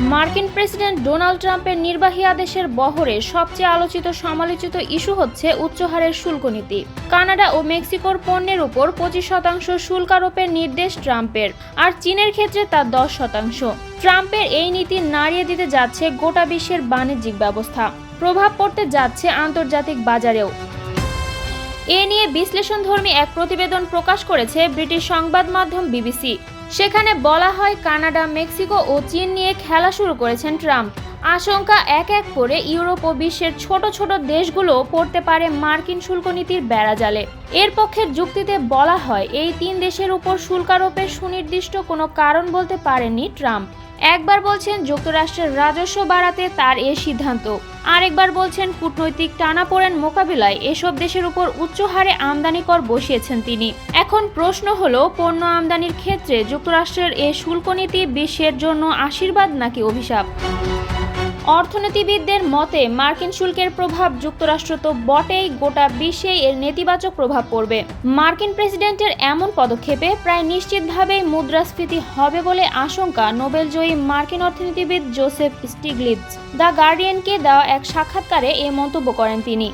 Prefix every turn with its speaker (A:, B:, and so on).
A: মার্কিন president Donald ট্রাম্পের নির্বাহী আদেশের বহরে সবচেয়ে আলোচিত সমালোচিত ইস্যু হচ্ছে উচ্চহারের শুল্ক নীতি। কানাডা ও মেক্সিকোর পণ্যের উপর পঁচিশ শতাংশ শুল্ক আরোপের নির্দেশ ট্রাম্পের, আর চীনের ক্ষেত্রে তা দশ শতাংশ। ট্রাম্পের এই নীতি নাড়িয়ে দিতে যাচ্ছে গোটা বিশ্বের বাণিজ্যিক ব্যবস্থা। প্রভাব পড়তে যাচ্ছে আন্তর্জাতিক বাজারেও। এ নিয়ে বিশ্লেষণধর্মী এক প্রতিবেদন প্রকাশ করেছে ব্রিটিশ সংবাদ মাধ্যম বিবিসি। সেখানে বলা হয় কানাডা, মেক্সিকো ও চীন নিয়ে খেলা শুরু করেছেন ট্রাম্প। আশঙ্কা এক এক করে ইউরোপ ও বিশ্বের ছোট ছোট দেশগুলো পড়তে পারে মার্কিন শুল্ক নীতির বেড়াজালে। এর পক্ষের যুক্তিতে বলা হয়, এই তিন দেশের উপর শুল্কারোপের সুনির্দিষ্ট কোনো কারণ বলতে পারেননি ট্রাম্প। একবার বলছেন যুক্তরাষ্ট্রের রাজস্ব বাড়াতে তার এ সিদ্ধান্ত। আরেকবার বলছেন কূটনৈতিক টানাপোড়েন মোকাবিলায় এসব দেশের উপর উচ্চ হারে আমদানি কর বসিয়েছেন তিনি। এখন প্রশ্ন হলো, পণ্য আমদানির ক্ষেত্রে যুক্তরাষ্ট্রের এ শুল্ক নীতি বিশ্বের জন্য আশীর্বাদ নাকি অভিশাপ? অর্থনীতিবিদদের মতে, মার্কিন শুল্কের প্রভাব যুক্তরাষ্ট্র তো বটেই, গোটা বিশ্বে এর নেতিবাচক প্রভাব পড়বে। মার্কিন প্রেসিডেন্টের এমন পদক্ষেপে প্রায় নিশ্চিতভাবেই মুদ্রাস্ফীতি হবে বলে আশঙ্কা নোবেলজয়ী মার্কিন অর্থনীতিবিদ জোসেফ স্টিগলিটজ। দ্য গার্ডিয়ানকে দেওয়া এক সাক্ষাৎকারে এ মন্তব্য করেন তিনি।